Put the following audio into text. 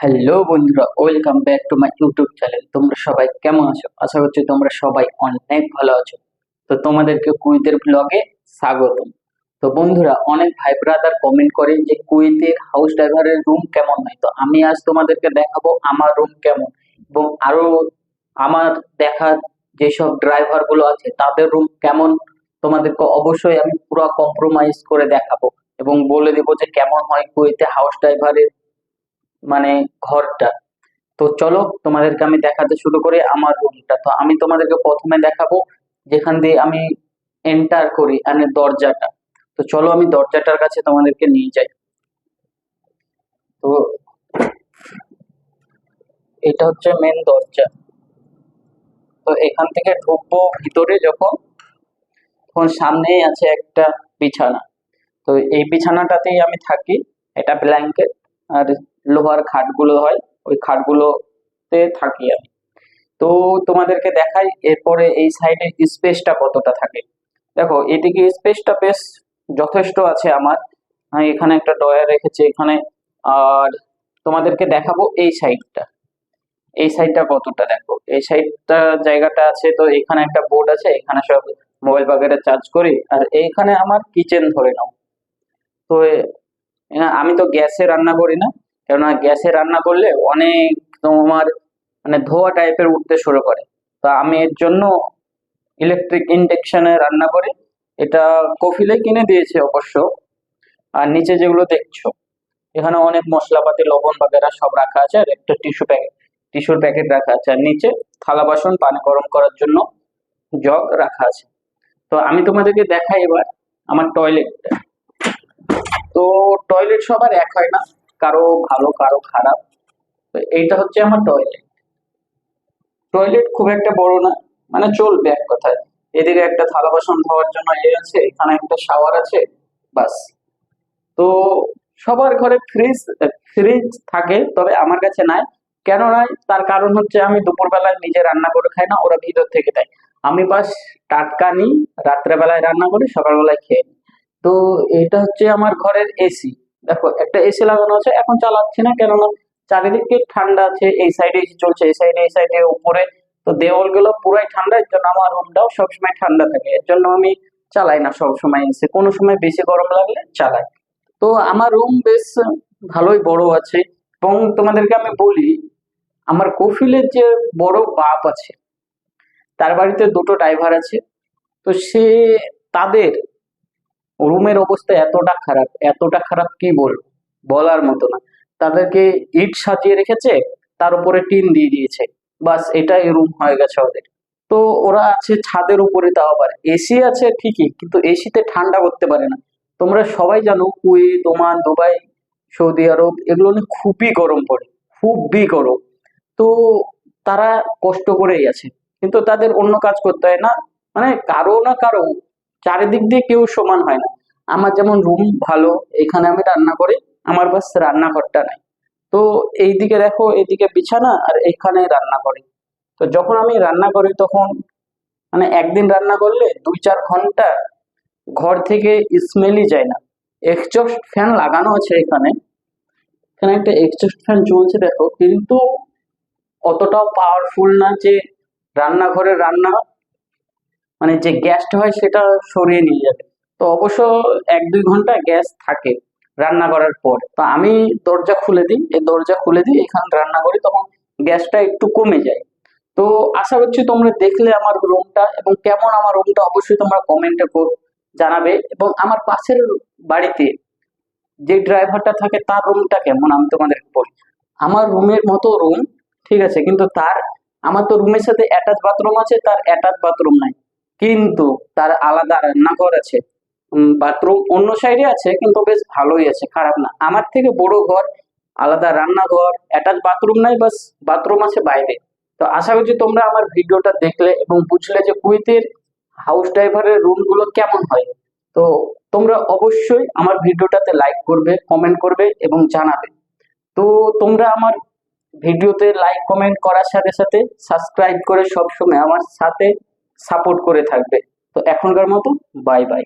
Hello বন্ধুরা welcome back to my YouTube channel তোমরা সবাই কেমন আছো? আশা করছি তোমরা সবাই অনেক ভালো আছো। তো তোমাদেরকে কুইতের ব্লগে স্বাগতম। তো বন্ধুরা, অনেক ভাই ব্রাদার কমেন্ট করে যে কুইতের হাউস ড্রাইভারের রুম কেমন হয় তো আমি আজ তোমাদেরকে দেখাবো আমার রুম কেমন এবং আরও আমার দেখা যেসব ড্রাইভারগুলো আছে, তাদের রুম কেমন? তোমাদেরকে অবশ্যই আমি পুরো কম্প্রোমাইজ করে দেখাবো এবং বলে দেবো যে কেমন হয় কুইতে হাউস ড্রাইভারের মানে ঘরটা। তো চলো তোমাদেরকে আমি দেখাতে শুরু করি আমার রুমটা। তো আমি তোমাদেরকে প্রথমে দেখাবো যেখান দিয়ে আমি এন্টার করি মানে দরজাটা। তো চলো আমি দরজাটার কাছে তোমাদেরকে নিয়ে যাই। তো এটা হচ্ছে মেন দরজা। তো এখান থেকে ঢুকবো ভিতরে যখন, তখন সামনেই আছে একটা বিছানা। তো এই বিছানাটাতেই আমি থাকি, এটা ব্ল্যাঙ্কেট আর লোহার খাটগুলো হয়, ওই খাটগুলোতে থাকি আমি। তো তোমাদেরকে দেখাই এরপরে এই সাইডে স্পেসটা কতটা থাকে। দেখো, এদিকে স্পেসটা বেশ যথেষ্ট আছে আমার। আমি এখানে একটা ডয়ার রেখেছি এখানে। আর তোমাদেরকে দেখাবো এই সাইডটা। এই সাইডটা কতটা দেখো। এই সাইডটা জায়গাটা আছে তো, এখানে একটা বোর্ড আছে, এখানে সব মোবাইল বাগেরা চার্জ করি। আর এইখানে আমার কিচেন ধরে নাও। তো আমি তো গ্যাসে রান্না করি না। কেননা গ্যাসে রান্না করলে অনেক তোমার মানে ধোয়া টাইপের উঠতে শুরু করে। তো আমি এর জন্য ইলেকট্রিক ইন্ডাকশনে রান্না করি। এটা কফিলে কিনে দিয়েছে অবশ্য। আর নিচে যেগুলো দেখছ, এখানে অনেক মশলাপাতি, লবণ বাগেরা সব রাখা আছে। আর একটা টিস্যু প্যাকেট টিস্যুর প্যাকেট রাখা আছে। আর নিচে থালা বাসন, পানি গরম করার জন্য জগ রাখা আছে। তো আমি তোমাদেরকে দেখাই এবার আমার টয়লেটটা তো টয়লেট সবার এক হয় না। কারও ভালো, কারও খারাপ। তো এইটা হচ্ছে আমার টয়লেট টয়লেট খুব একটা বড় না মানে চলবে এক কথায়। এদিকে একটা থালা বাসন ধোয়ার জন্য এ আছে, এখানে একটা শাওয়ার আছে বাস তো সবার ঘরে ফ্রিজ ফ্রিজ থাকে, তবে আমার কাছে নাই। কেন নাই? তার কারণ হচ্ছে আমি দুপুরবেলায় নিজে রান্না করে খাই না, ওরা ভিতর থেকে দেয়। আমি বাস টাটকা নিই, রাত্রেবেলায় রান্না করি, সকালবেলায় খেয়ে নিই। তো এটা হচ্ছে আমার ঘরের এসি দেখো, একটা এসি লাগানো আছে, এখন চালাচ্ছি না, কেননা চারিদিকে ঠান্ডা আছে, এই সাইডে এসি চলছে, এই সাইডে এই সাইডে উপরে। তো দেওয়ালগুলো পুরাই ঠান্ডা, এর জন্য আমার রুমটাও সবসময় ঠান্ডা থাকে, এর জন্য আমি চালাই না সবসময় এসে কোনো সময় বেশি গরম লাগলে চালাই। তো আমার রুম বেশ ভালোই বড় আছে, এবং তোমাদেরকে আমি বলি, আমার কফিলের যে বড় বাপ আছে, তার বাড়িতে দুটো ড্রাইভার আছে, তো সে তাদের রুমের অবস্থা এতটা খারাপ এতটা খারাপ কি বলব? বলার মতো না। তাদেরকে ইট সাজিয়ে রেখেছে, তার উপরে টিন দিয়ে দিয়েছে। বাস এটাই রুম হয়ে গেছে ওদের। তো ওরা আছে ছাদের উপরে, তাও আবার এসি আছে ঠিকই, কিন্তু এসিতে ঠান্ডা করতে পারে না। তোমরা সবাই জানো Kuwait, Oman, Dubai, Saudi Arab, এগুলো খুবই গরম পড়ে, খুবই গরম। তো তারা কষ্ট করেই আছে। কিন্তু তাদের অন্য কাজ করতে হয় না। মানে কারও না কারও চারিদিক দিয়ে কেউ সমান হয় না। আমার যেমন রুম ভালো, এখানে আমি রান্না করি, আমার বাস রান্নাঘরটা নাই। তো এইদিকে দেখো এইদিকে বিছানা আর এখানে রান্না করি। তো যখন আমি রান্না করি তখন মানে একদিন রান্না করলে দুই চার ঘণ্টা ঘর থেকে স্মেলই যায় না। এক্সজস্ট ফ্যান লাগানো আছে এখানে। এখানে একটা এক্সজস্ট ফ্যান চলছে দেখো, কিন্তু অতটাও পাওয়ারফুল না যে রান্নাঘরে রান্না মানে যে গ্যাসটা হয় সেটা সরিয়ে নিয়ে যাবে। তো অবশ্য এক দুই ঘণ্টা গ্যাস থাকে রান্না করার পর। তো আমি দরজা খুলে দিই, এই দরজা খুলে দিই, এখানে রান্না করি, তখন গ্যাসটা একটু কমে যায়। তো আশা করছি তোমরা দেখলে আমার রুমটা এবং কেমন আমার রুমটা অবশ্যই তোমরা কমেন্টে জানাবে এবং আমার পাশের বাড়িতে যে ড্রাইভারটা থাকে তার রুমটা কেমন আমি তোমাদেরকে বলি। আমার রুমের মতো রুম, ঠিক আছে, কিন্তু তার, আমার তো রুমের সাথে অ্যাটাচ বাথরুম আছে, তার অ্যাটাচ বাথরুম নাই। কিন্তু তার আলাদা রান্নাঘর আছে। বাথরুম অন্য সাইডে আছে, কিন্তু বেশ ভালোই আছে, খারাপ না। আমার থেকে বড় ঘর, আলাদা রান্নাঘর অ্যাটাচ বাথরুম নাই, বাস বাথরুম আছে বাইরে। তো আশা করছি তোমরা আমার ভিডিওটা দেখলে এবং বুঝলে যে কুয়েতের হাউস ড্রাইভারের রুমগুলো কেমন হয়। তো তোমরা অবশ্যই আমার ভিডিওটাতে লাইক করবে কমেন্ট করবে এবং জানাবে। তো তোমরা আমার ভিডিওতে লাইক কমেন্ট করার সাথে সাথে সাবস্ক্রাইব করে সবসময় আমার সাথে সাপোর্ট করে থাকবে। তো এখনকার মতো বাই বাই